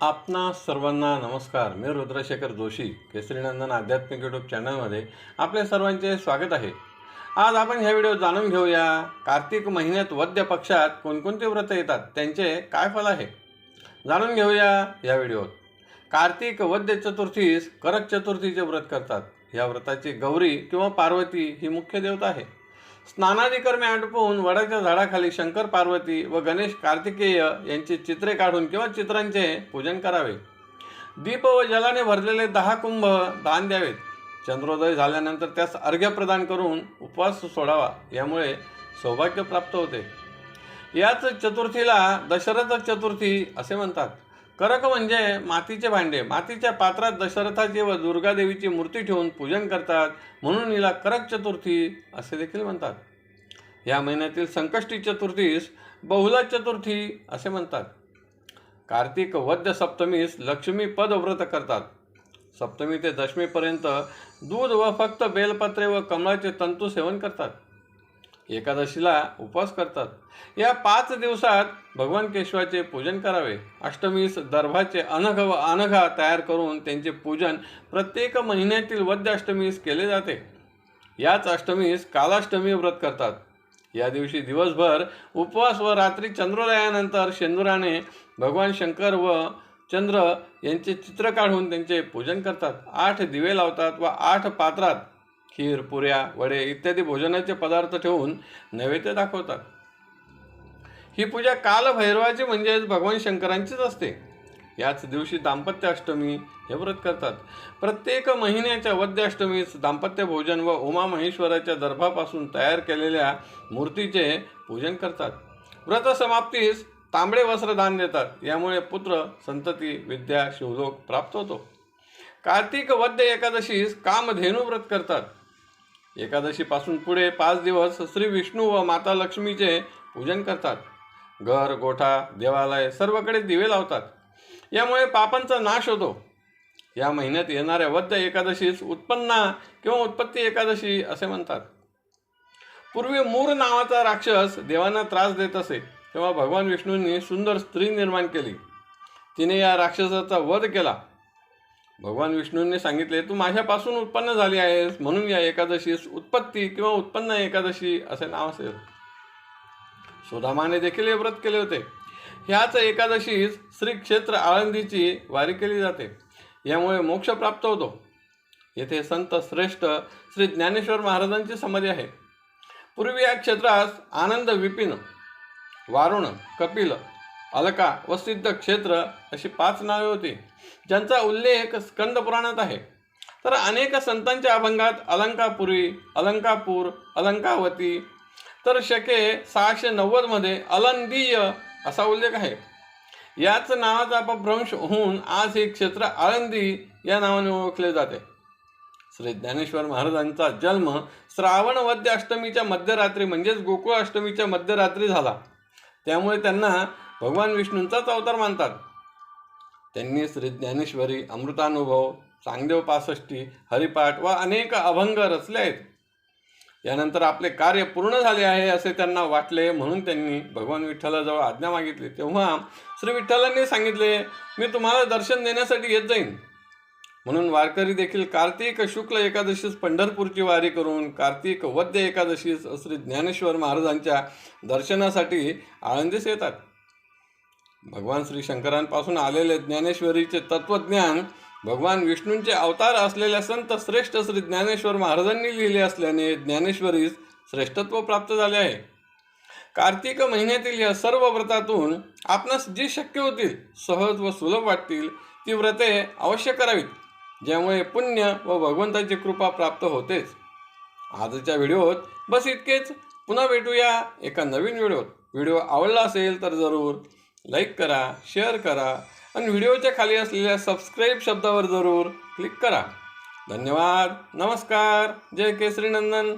आपणा सर्वांना नमस्कार. मी रुद्रशेखर जोशी केसरीनंदन आध्यात्मिक यूट्यूब चॅनलमध्ये आपल्या सर्वांचे स्वागत आहे. आज आपण ह्या व्हिडिओ जाणून घेऊया कार्तिक महिन्यात वद्य पक्षात कोणकोणते व्रत येतात त्यांचे काय फल आहे? जाणून घेऊया या व्हिडिओत कार्तिक वद्य चतुर्थीस करक चतुर्थीचे व्रत करतात. या व्रताची गौरी किंवा पार्वती ही मुख्य देवता आहे. स्नानादी कर्मे आटोपून वडाच्या झाडाखाली शंकर पार्वती व गणेश कार्तिकेय यांची चित्रे काढून किंवा चित्रांचे पूजन करावे. दीप व जलाने भरलेले दहा कुंभ दान द्यावेत. चंद्रोदय झाल्यानंतर त्यास अर्घ्य प्रदान करून उपवास सोडावा यामुळे सौभाग्य प्राप्त होते. याच चतुर्थीला दशरथ चतुर्थी असे म्हणतात. करक म्हणजे मातीचे भांडे. मातीच्या पात्रात दशरथाची व दुर्गादेवीची मूर्ती ठेवून पूजन करतात. म्हणून हिला करक चतुर्थी असे देखील म्हणतात. या महिन्यातील संकष्टी चतुर्थीस बहुला चतुर्थी असे म्हणतात. कार्तिक वद्य सप्तमीस लक्ष्मी पदव्रत करतात. सप्तमी ते दशमीपर्यंत दूध व फक्त बेलपत्रे व कमळाचे तंतू सेवन करतात. एकादशीला उपवास करतात. या पाच दिवसात भगवान केशवाचे पूजन करावे. अष्टमीस दर्भाचे अनघ व अनघा तयार करून त्यांचे पूजन प्रत्येक महिन्यातील वद्य अष्टमीस केले जाते. याच अष्टमीस कालाष्टमी व्रत करतात. या दिवशी दिवसभर उपवास व रात्री चंद्रोदयानंतर शेंदुराने भगवान शंकर व चंद्र यांचे चित्र काढून त्यांचे पूजन करतात. आठ दिवे लावतात व आठ पात्रात खीर पुऱ्या वडे इत्यादी भोजनाचे पदार्थ ठेवून नैवेद्य दाखवतात. ही पूजा कालभैरवाची म्हणजेच भगवान शंकरांचीच असते. याच दिवशी दाम्पत्य अष्टमी हे व्रत करतात. प्रत्येक महिन्याच्या वद्य अष्टमीस दाम्पत्य भोजन व उमा महेश्वराच्या दर्भापासून तयार केलेल्या मूर्तीचे पूजन करतात. व्रत समाप्तीस तांबडे वस्त्र दान देतात. यामुळे पुत्र संतती विद्या शिवलोक प्राप्त होतो. कार्तिक वद्य एकादशीस कामधेनू व्रत करतात. एकादशीपासून पुढे पाच दिवस श्री विष्णू व माता लक्ष्मीचे पूजन करतात. घर गोठा देवालय सर्वकडे दिवे लावतात. यामुळे पापांचा नाश होतो. या महिन्यात येणाऱ्या वद्य एकादशीस उत्पन्ना किंवा उत्पत्ती एकादशी असे म्हणतात. पूर्वी मूर नावाचा राक्षस देवांना त्रास देत असे तेव्हा भगवान विष्णूंनी सुंदर स्त्री निर्माण केली. तिने या राक्षसाचा वध केला. भगवान विष्णूंनी सांगितले तू माझ्यापासून उत्पन्न झाली आहेस म्हणून या एकादशीस उत्पत्ती किंवा उत्पन्न एकादशी असे नाव असेल. सुदामाने देखील हे व्रत केले होते. ह्याच एकादशीस श्री क्षेत्र आळंदीची वारी केली जाते. यामुळे मोक्ष प्राप्त होतो. येथे संत श्रेष्ठ श्री ज्ञानेश्वर महाराजांची समाधी आहे. पूर्वी या क्षेत्रास आनंद विपिन वारुण कपिल अलका व सिद्ध क्षेत्र अशी पाच नावे होती. ज्यांचा उल्लेख स्कंद पुराणात आहे. तर अनेक संतांच्या अभंगात अलंकापुरी अलंकापूर अलंकावती तर शके सहाशे नव्वदमध्ये अलंदीय असा उल्लेख आहे. याच नावाचा अपभ्रंश होऊन आज हे क्षेत्र आळंदी या नावाने ओळखले जाते. श्री ज्ञानेश्वर महाराजांचा जन्म श्रावण वद्य अष्टमीच्या मध्यरात्री म्हणजेच गोकुळ अष्टमीच्या मध्यरात्री झाला. त्यामुळे त्यांना भगवान विष्णूंचाच अवतार मानतात. त्यांनी श्री ज्ञानेश्वरी अमृतानुभव चांगदेव पासष्टी हरिपाठ व अनेक अभंग रचले आहेत. यानंतर आपले कार्य पूर्ण झाले आहे असे त्यांना वाटले म्हणून त्यांनी भगवान विठ्ठलाजवळ आज्ञा मागितली. तेव्हा श्री विठ्ठलांनी सांगितले मी तुम्हाला दर्शन देण्यासाठी येत जाईन. म्हणून वारकरी देखील कार्तिक शुक्ल एकादशीस पंढरपूरची वारी करून कार्तिक वद्य एकादशीस श्री ज्ञानेश्वर महाराजांच्या दर्शनासाठी आळंदीस येतात. भगवान श्री शंकरांपासून आलेले ज्ञानेश्वरीचे तत्वज्ञान भगवान विष्णूंचे अवतार असलेल्या संत श्रेष्ठ श्री ज्ञानेश्वर महाराजांनी लिहिले असल्याने ज्ञानेश्वरीस श्रेष्ठत्व प्राप्त झाले आहे. कार्तिक महिन्यातील या सर्व व्रतातून आपणास जी शक्य होतील सहज व सुलभ वाटतील ती व्रते अवश्य करावीत ज्यामुळे पुण्य व भगवंताची कृपा प्राप्त होतेच. आजच्या व्हिडिओत बस इतकेच. पुन्हा भेटूया एका नवीन व्हिडिओत. व्हिडिओ आवडला असेल तर जरूर लाईक करा शेअर करा आणि व्हिडिओच्या खाली असलेल्या सबस्क्राईब शब्दावर जरूर क्लिक करा. धन्यवाद. नमस्कार. जय केसरी नंदन.